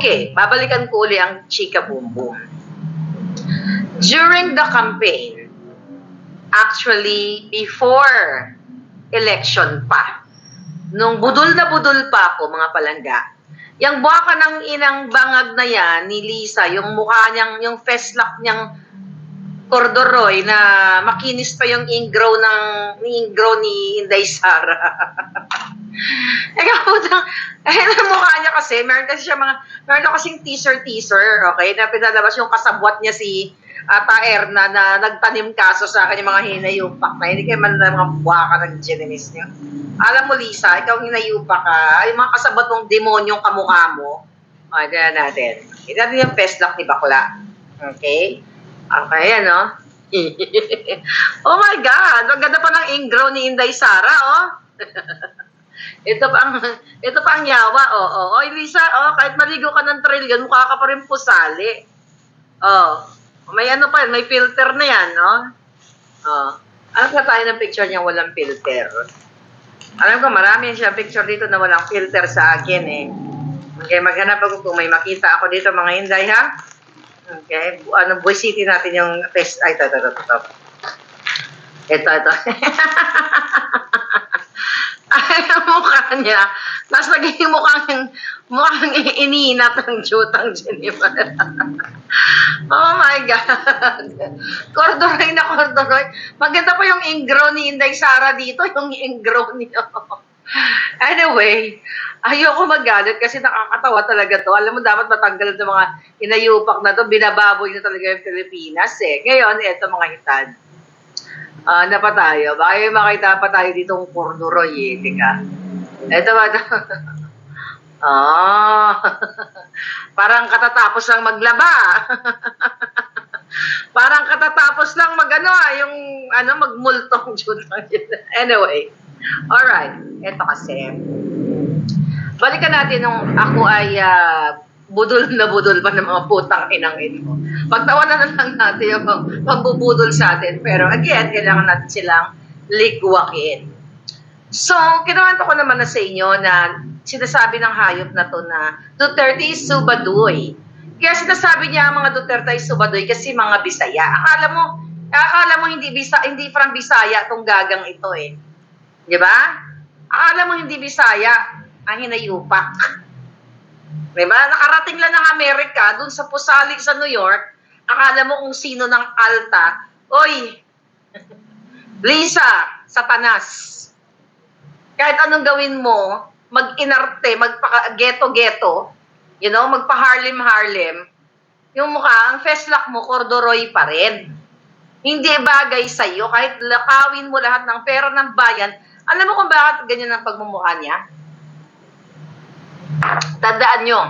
Okay, babalikan ko uli ang Chika Boom Boom. During the campaign, actually, before election pa, nung budol na budol pa ako, mga palangga, yung baka ng inang bangag na yan, ni Lisa, yung mukha niyang, yung feslock niyang corduroy na makinis pa yung ingrow ng ingrow ni Inday Sara. eh kaputang, eh ang mukha niya kasi, meron kasi siya mga, meron kasing teaser-teaser, okay, na pinalabas yung kasabwat niya si Ata Erna na nagtanim kaso sa akin yung mga hinayupak na, hindi kayo man na mga buwaka ng genemis niyo. Alam mo, Lisa, ikaw hinayupak ka, yung mga kasabot mong demonyong kamukha mo, o, dyan natin. Ito natin yung feslock ni Bakla. Okay? Okay, ano? oh my God! Ang ganda pa ng ingrow ni Inday Sara, oh. ito pa ang, ito pa ang yawa, oh, oh. Oy, Lisa, oh, kahit maligo ka ng trillion, mukha ka pa rin pusali. Oh. May ano pa, may filter na yan, no? Oh. Ano pa tayo ng picture niya walang filter? Alam ko, marami siya picture dito na walang filter sa akin, eh. Okay, maghanap ako kung may makita ako dito, mga Inday, ha? Okay. Ano, Boy City natin yung test. Ay, ito, ito, ito, ito. Ito, ito. Ay, ang mukha niya. Mas naging mukhang, mukhang ininat ang jutang Jennifer. oh my God. Corduroy na corduroy. Maganda pa yung ingrow ni Inday Sara dito, yung ingrow niyo. Anyway, ayoko magalit kasi nakakatawa talaga to. Alam mo, dapat matanggal ng mga inayupak na to. Binababoy na talaga yung Pilipinas eh. Ngayon, eto mga hitan. Ah, na pa tayo. Baka yung makita pa tayo dito ng corduroy eh. Tika. Eto ba? Ah, parang katatapos lang maglaba. parang katatapos lang magano ah, yung ano magmultong anyway. All right. Ito kasi. Balikan natin nung ako ay ah, budol na budol pa ng mga putang inang ito. Pagtawanan na lang natin yung pagbubudol sa atin. Pero again, kailangan natin silang ligwakin. So, kinuwento ko naman na sa inyo na sinasabi ng hayop na to na Duterte is subadoy. Kaya sinasabi niya ang mga Duterte is subadoy kasi mga Bisaya. Akala mo, akala mo hindi bisa, hindi from Bisaya tong gagang ito eh. 'Di ba? Akala mo hindi Bisaya ang hinayupak. 'Di ba? Nakarating lang ng Amerika dun sa Pusalig sa New York. Akala mo kung sino ng Alta. Oy, Lisa, Satanas. Kahit anong gawin mo, mag-inarte, magpa-geto-geto, you know, magpa-Harlem-Harlem, yung mukha, ang feslock mo, corduroy pa rin. Hindi bagay sa'yo, kahit lakawin mo lahat ng pera ng bayan, alam mo kung bakit ganyan ang pagmumukha niya? Tandaan nyo,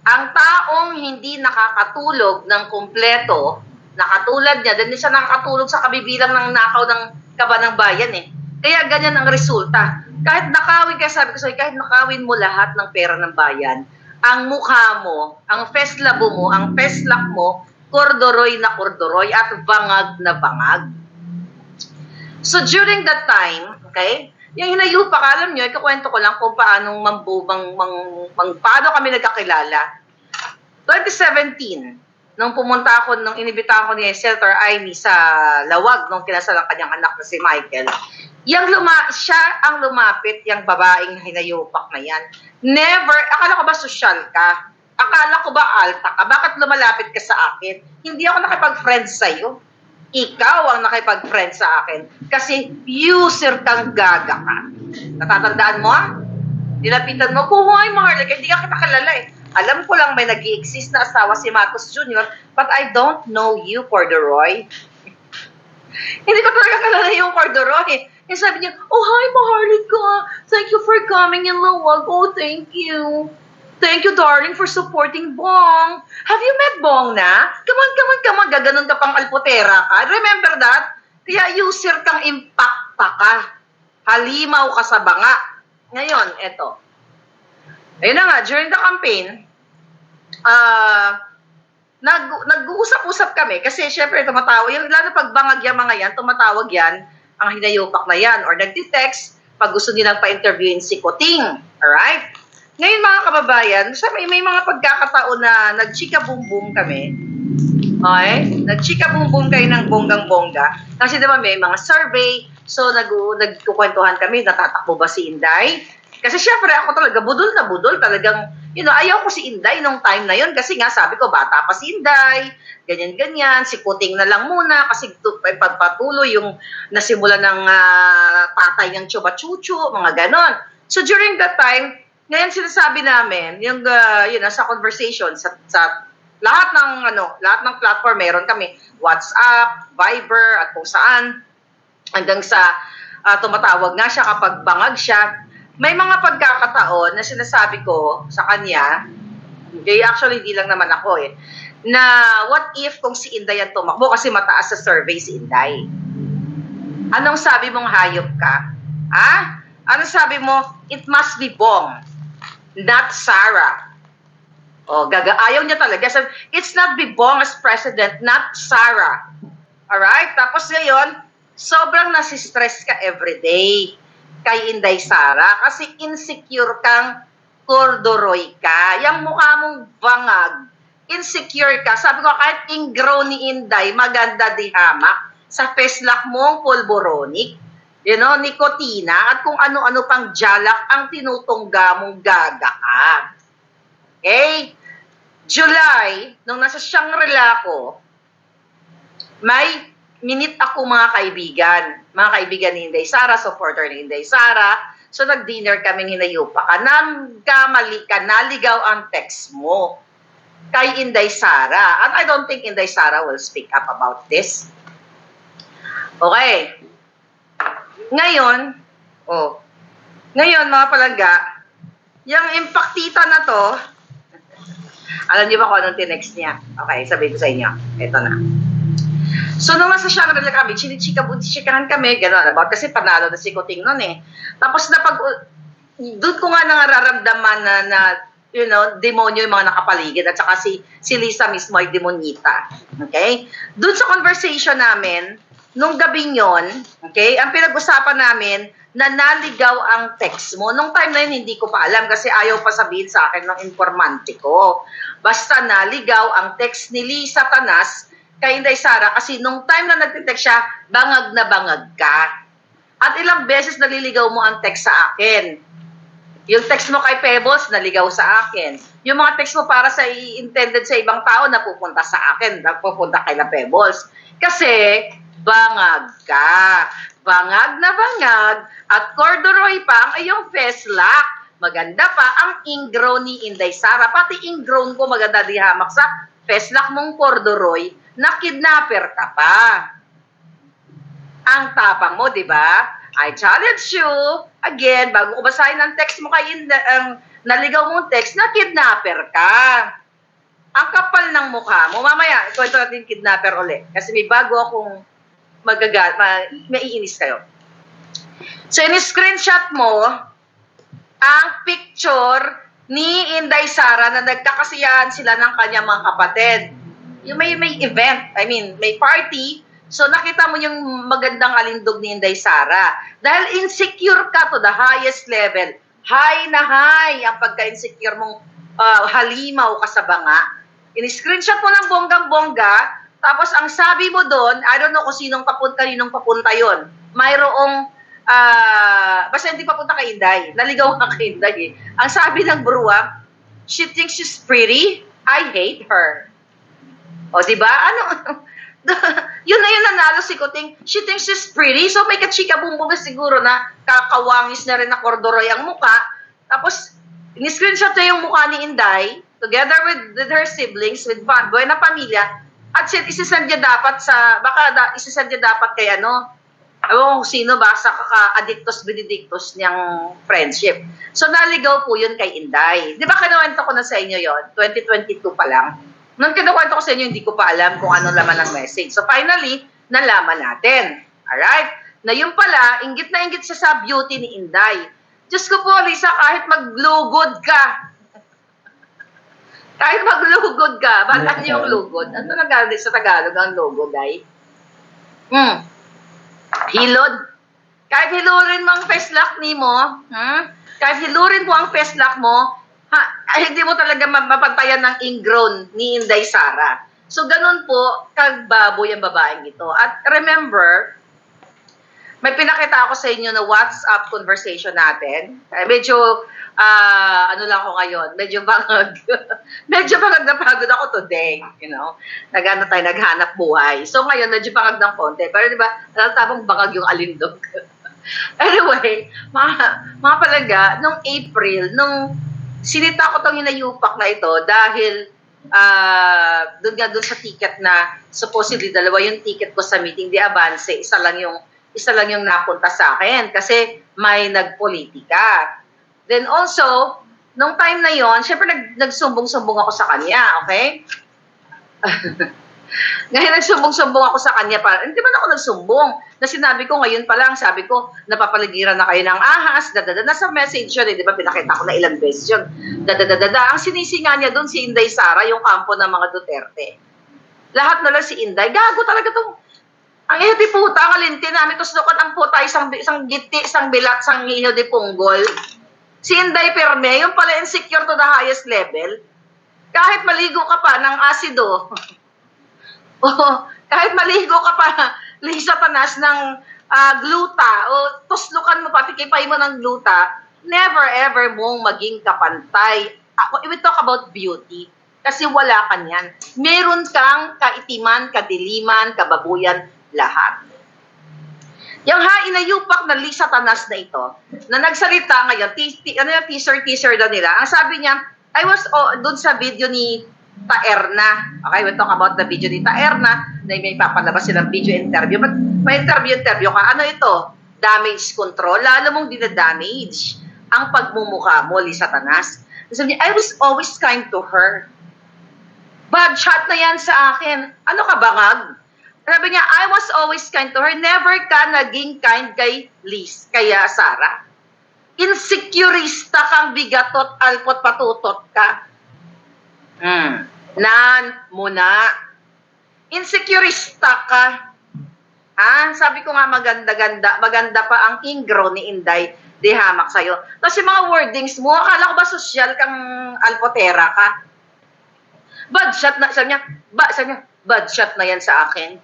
ang taong hindi nakakatulog ng kumpleto, nakatulad niya, dahil siya nakakatulog sa kabibilang ng nakaw ng kaba ng bayan eh. Kaya ganyan ang resulta. Kahit nakawin, kaya sabi ko sa'yo, kahit nakawin mo lahat ng pera ng bayan, ang mukha mo, ang feslabo mo, ang feslak mo, kordoroy na kordoroy at bangag na bangag. So during that time, okay, yung hinayupak, alam nyo, ikakwento ko lang kung paanong mambu, mang, mang, paano kami nagkakilala. 2017, nung pumunta ako, nung inibita ako ni Senator Aimee sa Lawag, nung kinasal ang kanyang anak na si Michael, yung luma, siya ang lumapit, yung babaeng hinayupak na yan. Never, akala ko ba social ka? Akala ko ba alta ka? Bakit lumalapit ka sa akin? Hindi ako nakipag-friend sa'yo. Ikaw ang nakipag-friend sa akin. Kasi user kang gaga ka. Natatandaan mo ah? Nilapitan mo, kuhay Marley, hindi ka kita kalala eh. Alam ko lang may nag exist na asawa si Marcos Jr., but I don't know you, Corduroy. Hindi ko talaga kalala yung Corduroy. Eh sabi niya, oh hi Maharlika, thank you for coming in Luwag. Oh, thank you. Thank you, darling, for supporting Bong. Have you met Bong na? Come on, come on, come on. Gaganon ka pang alputera ka. Remember that? Kaya user kang impacta ka. Halimaw ka sa banga. Ngayon, eto. Ayun na nga, during the campaign, ah, nag, nag-uusap-usap kami kasi syempre tumatawag, yung, lalo pag bangag yung mga yan, tumatawag yan, ang hinayupak na yan, or nagtitext pag gusto nilang pa-interviewin si Kuting. Alright? Ngayon mga kababayan, sa may, may mga pagkakataon na nagchika boom boom kami. Okay? Nagchika boom boom kayo ng bonggang-bongga. Kasi diba may mga survey, so nag nagkukwentuhan kami, natatakbo ba si Inday? Kasi syempre ako talaga, budol na budol, talagang, you know, ayaw ko si Inday nung time na yun kasi nga sabi ko, bata pa si Inday, ganyan-ganyan, si Kuting na lang muna kasi eh, pagpatuloy yung nasimula ng ah, tatay ng chuba-chuchu, mga ganon. So during that time, ngayon sinasabi namin, yung, uh, yun, sa conversation, sa, sa lahat ng, ano, lahat ng platform, meron kami, WhatsApp, Viber, at kung saan, hanggang sa ah, tumatawag nga siya kapag bangag siya. May mga pagkakataon na sinasabi ko sa kanya, hindi, actually, hindi lang naman ako eh, na what if kung si Inday ang tumakbo kasi mataas sa survey si Inday. Anong sabi mong hayop ka? Ha? Anong sabi mo? It must be Bong, not Sarah. Oh, gaga ayaw niya talaga. Sabi, It's not be Bong as president, not Sarah. Alright? Tapos ngayon, sobrang nasistress ka everyday kay Inday Sara kasi insecure kang kordoroy ka. Yung mukha mong bangag, insecure ka. Sabi ko, kahit ingrow ni Inday, maganda di hamak sa peslak mong pulboronic, you know, nikotina, at kung ano-ano pang jalak ang tinutungga mong gaga ka. Okay? July, nung nasa Shangri-La ko, may minute ako mga kaibigan. Mga kaibigan ni Inday Sara, supporter ni Inday Sara. So nag-dinner kami hinayupa ka. Nagkamali ka, naligaw ang text mo kay Inday Sara. And I don't think Inday Sara will speak up about this. Okay. Ngayon, oh, ngayon mga palangga, yung impactita na to, alam niyo ba kung anong tinext niya? Okay, sabihin ko sa inyo. Ito na. So, nung nasa Shangri-La kami, chinichika, chikahan kami, gano'n, about kasi panalo na si Kuting nun eh. Tapos na pag, doon ko nga nararamdaman na, na, you know, demonyo yung mga nakapaligid at saka si, si Lisa mismo ay demonita. Okay? Doon sa conversation namin, nung gabing yon, okay, ang pinag-usapan namin, na naligaw ang text mo. Nung time na yun, hindi ko pa alam kasi ayaw pa sabihin sa akin ng informante ko. Basta naligaw ang text ni Lisa Tanas kay Inday Sara kasi nung time na nagtitext siya, bangag na bangag ka. At ilang beses naliligaw mo ang text sa akin. Yung text mo kay Pebbles, naligaw sa akin. Yung mga text mo para sa intended sa ibang tao, napupunta sa akin, napupunta kay la Pebbles. Kasi, bangag ka. Bangag na bangag, at corduroy pa ang iyong feslak. Maganda pa ang ingrown ni Inday Sara. Pati ingrown ko maganda di hamak sa feslak mong corduroy na kidnapper ka pa. Ang tapang mo, di ba? I challenge you, again, bago ko basahin ang text mo kay Inday, ang naligaw mong text, na kidnapper ka. Ang kapal ng mukha mo. Mamaya, ikwento natin yung kidnapper ulit. Kasi may bago akong magagal, ma, maiinis kayo. So, in-screenshot mo ang picture ni Inday Sara na nagkakasiyahan sila ng kanyang mga kapatid. Yung may, may event, I mean, may party, so nakita mo yung magandang alindog ni Inday Sara. Dahil insecure ka to the highest level. High na high ang pagka-insecure mong uh, halimaw ka sa banga. In-screenshot mo ng bonggang-bongga, tapos ang sabi mo doon, I don't know kung sinong papunta, kaninong papunta yon. Mayroong, ah, basta hindi papunta kay Inday. Naligaw ka kay Inday eh. Ang sabi ng bruwa, she thinks she's pretty, I hate her. O, di ba? Ano? yun na yun nanalo si Kuting. She thinks she's pretty, so may kachika bumbong na siguro na kakawangis na rin na kordoroy ang muka. Tapos, in-screenshot niya yung mukha ni Inday, together with, with her siblings, with buhay na pamilya, at niya dapat sa, baka da, isisend niya dapat kay ano, ewan ko sino ba, sa kaka-addictus benedictus niyang friendship. So, naligaw po yun kay Inday. Di ba kinuwento ko na sa inyo yon 2022 pa lang. Nung kinukwento ko sa inyo, hindi ko pa alam kung ano laman ng message. So, finally, nalaman natin. Alright? Na yun pala, inggit na inggit siya sa beauty ni Inday. Diyos ko po, Lisa, kahit maglugod ka, kahit maglugod ka, niyo yung lugod? Ano nagalit sa Tagalog ang lugod ay? Hmm. Hilod. Kahit hilurin mo ang peslak ni mo, hmm? kahit hilurin mo ang peslak mo, ha, hindi mo talaga ma- mapantayan ng ingrown ni Inday Sara. So, ganun po, kagbaboy ang babaeng ito. At remember, may pinakita ako sa inyo na WhatsApp conversation natin. Eh, medyo, ah, ano lang ako ngayon, medyo bangag. medyo bangag na pagod ako today, you know. Nagano tayo, naghanap buhay. So ngayon, medyo bangag ng konti. Pero di ba, talatabang bangag yung alindog. anyway, mga, mga palangga, nung April, nung sinita ko tong hinayupak na ito dahil ah doon nga doon sa ticket na supposedly dalawa yung ticket ko sa meeting di avance, isa lang yung isa lang yung napunta sa akin kasi may nagpolitika. Then also, nung time na yon, syempre nag, nagsumbong-sumbong ako sa kanya, okay? Ngayon nagsumbong-sumbong ako sa kanya para, hindi man ako nagsumbong. Na sinabi ko ngayon pa lang, sabi ko, napapaligiran na kayo ng ahas, dadada. Nasa message yun, eh, di ba, pinakita ko na ilang beses yun. Dadadadada. Ang sinisinga niya doon si Inday Sara, yung kampo ng mga Duterte. Lahat na lang si Inday. Gago talaga tong ang iyo di puta, ang alinti namin tuslukan ang puta, isang, isang giti, isang bilat, isang iyo di punggol. Si Inday Perme, yung pala insecure to the highest level. Kahit maligo ka pa ng asido, Oo, kahit maligo ka pa, Lisa Panas ng ah, gluta, o tuslukan mo pa, tikipay mo ng gluta, never ever mong maging kapantay. Ako, we talk about beauty. Kasi wala ka niyan. Meron kang kaitiman, kadiliman, kababuyan, lahat. Yung ha, inayupak na Lisa Tanas na ito, na nagsalita ngayon, t- ano yung teaser-teaser na nila, ang sabi niya, I was oh, doon sa video ni Taerna. Okay, we talk about the video ni Taerna na may papalabas silang video interview. But may interview-interview ka, ano ito? Damage control. Lalo mong dinadamage ang pagmumukha mo, Lisa Tanas. Sabi niya, I was always kind to her. Bad shot na yan sa akin. Ano ka bangag? Sabi niya, I was always kind to her. Never ka naging kind kay Liz, kaya Sarah. Insecurista kang bigatot, alpot, patutot ka. Hmm. Nan, muna. Insecurista ka. Ha? Sabi ko nga maganda-ganda, maganda pa ang ingro ni Inday di hamak sa'yo. Tapos yung mga wordings mo, akala ko ba sosyal kang alpotera ka? Bad shot na, sabi niya, ba, sabi niya, bad shot na yan sa akin.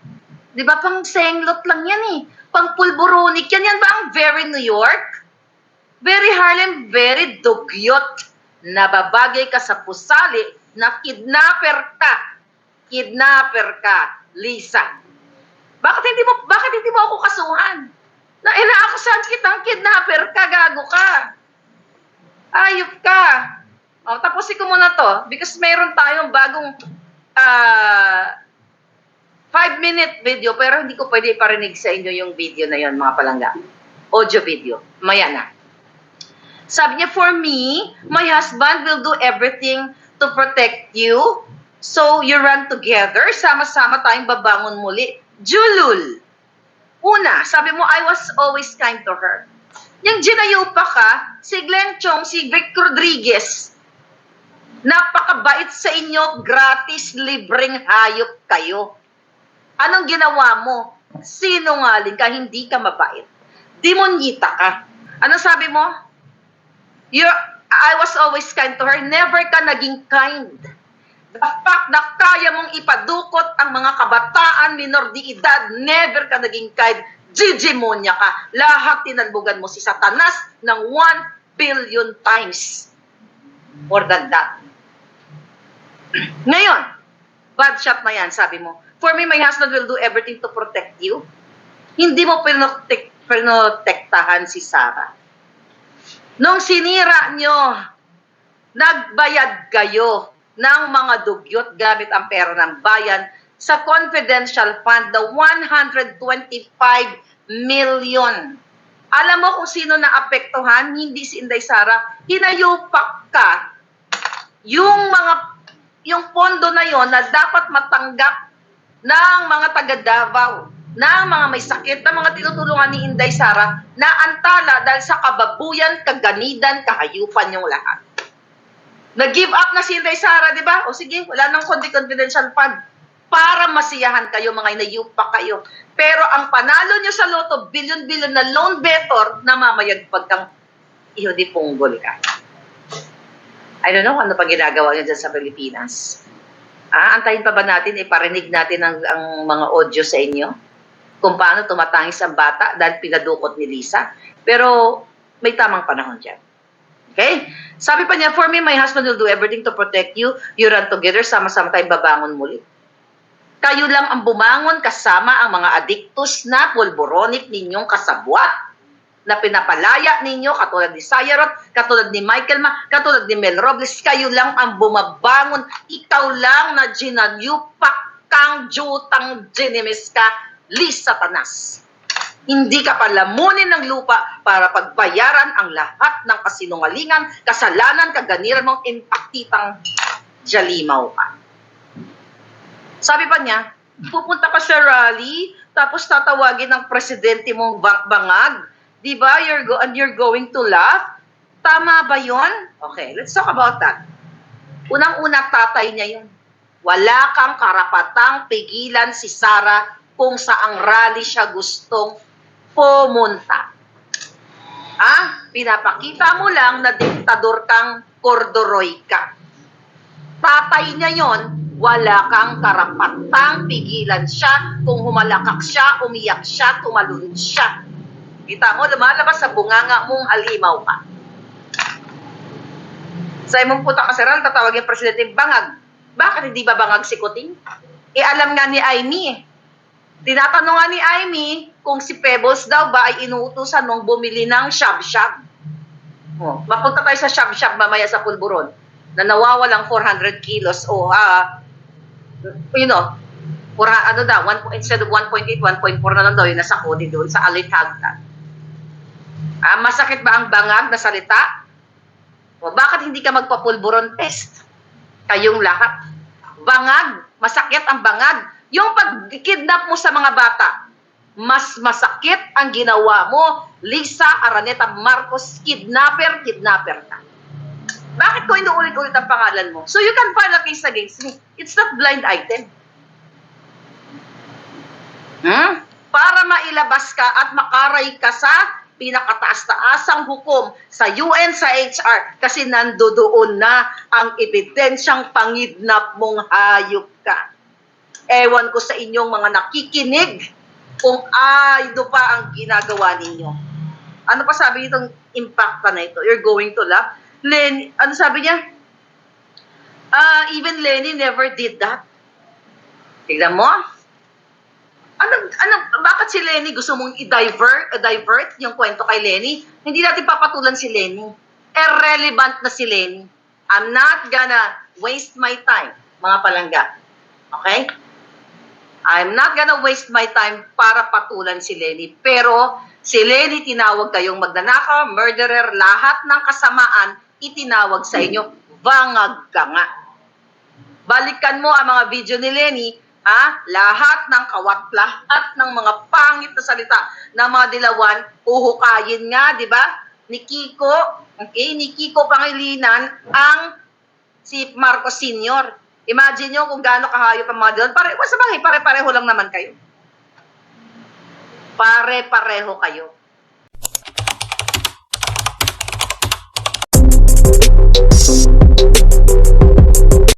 Di ba, pang senglot lang yan eh. Pang pulburonik yan. Yan ba ang very New York? Very Harlem, very dugyot. Nababagay ka sa pusali na kidnapper ka. Kidnapper ka, Lisa. Bakit hindi mo bakit hindi mo ako kasuhan? Na inaakusahan kitang kidnapper ka, gago ka. Ayop ka. O, tapusin ko muna to because mayroon tayong bagong ah five minute video pero hindi ko pwede iparinig sa inyo yung video na yon mga palangga. Audio video. Maya na. Sabi niya, for me, my husband will do everything to protect you. So, you run together. Sama-sama tayong babangon muli. Julul. Una, sabi mo, I was always kind to her. Yung ginayupa ka, si Glenn Chong, si Vic Rodriguez, napakabait sa inyo, gratis, libreng hayop kayo. Anong ginawa mo? Sinungaling ka, hindi ka mabait. Demonyita ka. Anong sabi mo? You're, I was always kind to her. Never ka naging kind. The fact na kaya mong ipadukot ang mga kabataan, minor di edad, never ka naging kind. Jijimonya ka. Lahat tinalbugan mo si Satanas ng 1 billion times. More than that. Ngayon, bad shot na yan, sabi mo. For me, my husband will do everything to protect you. Hindi mo pinotek, pinotektahan si Sarah. Nung sinira nyo, nagbayad kayo ng mga dugyot gamit ang pera ng bayan sa confidential fund na 125 million. Alam mo kung sino na apektuhan? Hindi si Inday Sara. Hinayupak ka yung mga yung pondo na yon na dapat matanggap ng mga taga Davao, ng mga may sakit, ng mga tinutulungan ni Inday Sara na antala dahil sa kababuyan, kaganidan, kahayupan yung lahat. Nag-give up na si Inday Sara, di ba? O sige, wala nang kundi confidential fund para masiyahan kayo, mga inayupa kayo. Pero ang panalo nyo sa loto, billion-billion na loan better, namamayagpag kang iyo di punggol ka. I don't know ano pa ginagawa niyo dyan sa Pilipinas. Ah, antayin pa ba natin, iparinig natin ang, ang mga audio sa inyo? Kung paano tumatangis ang bata dahil pinadukot ni Lisa. Pero may tamang panahon dyan. Okay? Sabi pa niya, for me, my husband will do everything to protect you. You run together, sama-sama tayong babangon muli. Kayo lang ang bumangon kasama ang mga adiktos na pulboronic ninyong kasabwat na pinapalaya ninyo, katulad ni Sayarot, katulad ni Michael Ma, katulad ni Mel Robles, kayo lang ang bumabangon. Ikaw lang na ginanyupak kang jutang ginimis ka, Lisa Tanas. Hindi ka palamunin ng lupa para pagbayaran ang lahat ng kasinungalingan, kasalanan, kaganiran mong impaktitang jalimaw ka. Sabi pa niya, pupunta ka sa rally, tapos tatawagin ng presidente mong bang- bangag, di ba? You're, go- and you're going to laugh? Tama ba yon? Okay, let's talk about that. Unang-una, tatay niya yun. Wala kang karapatang pigilan si Sarah kung saang rally siya gustong pumunta. Ah, pinapakita mo lang na diktador kang kordoroy ka. Tatay niya yon, wala kang karapatang pigilan siya kung humalakak siya, umiyak siya, tumalun siya. Kita mo, lumalabas sa bunganga mong halimaw ka. Sa imong puta kaseral, tatawagin presidente bangag. Bakit hindi ba bangag si Kuting? Eh, alam nga ni Aimee eh. Tinatanong nga ni Aimee kung si Pebbles daw ba ay inuutusan nung bumili ng shab-shab. Oh, mapunta tayo sa shab-shab mamaya sa pulburon na nawawalang 400 kilos o ah, you know, pura, ano daw, one, instead of 1.8, 1.4 na lang daw yung nasa kodi doon sa Alitagta. Ah, masakit ba ang bangag na salita? O bakit hindi ka magpapulburon test? Kayong lahat. Bangag, masakit ang bangag. Yung pag-kidnap mo sa mga bata, mas masakit ang ginawa mo, Lisa Araneta Marcos, kidnapper, kidnapper ka. Bakit ko inuulit-ulit ang pangalan mo? So you can file a case against me. It's not blind item. Hmm? Para mailabas ka at makaray ka sa pinakataas-taasang hukom sa UN, sa HR, kasi nandoon na ang ebidensyang pangidnap mong hayop ka. Ewan ko sa inyong mga nakikinig kung ano pa ang ginagawa ninyo. Ano pa sabi nitong impact na ito? You're going to laugh. Len, ano sabi niya? Ah, even Lenny never did that. Tignan mo. Ano, ano, bakit si Lenny gusto mong i-divert, i-divert yung kwento kay Lenny? Hindi natin papatulan si Lenny. Irrelevant na si Lenny. I'm not gonna waste my time, mga palangga. Okay? I'm not gonna waste my time para patulan si Lenny. Pero si Lenny tinawag kayong magnanakaw, murderer, lahat ng kasamaan itinawag sa inyo, bangag ka nga. Balikan mo ang mga video ni Lenny, ha? Lahat ng kawat, lahat ng mga pangit na salita ng mga dilawan, uhukayin nga, di ba? Ni Kiko, okay, ni Kiko Pangilinan ang si Marcos Senior. Imagine nyo kung gaano kahayop ang mga dilawan. Pare, well, sa bagay, pare-pareho lang naman kayo. Pare-pareho kayo.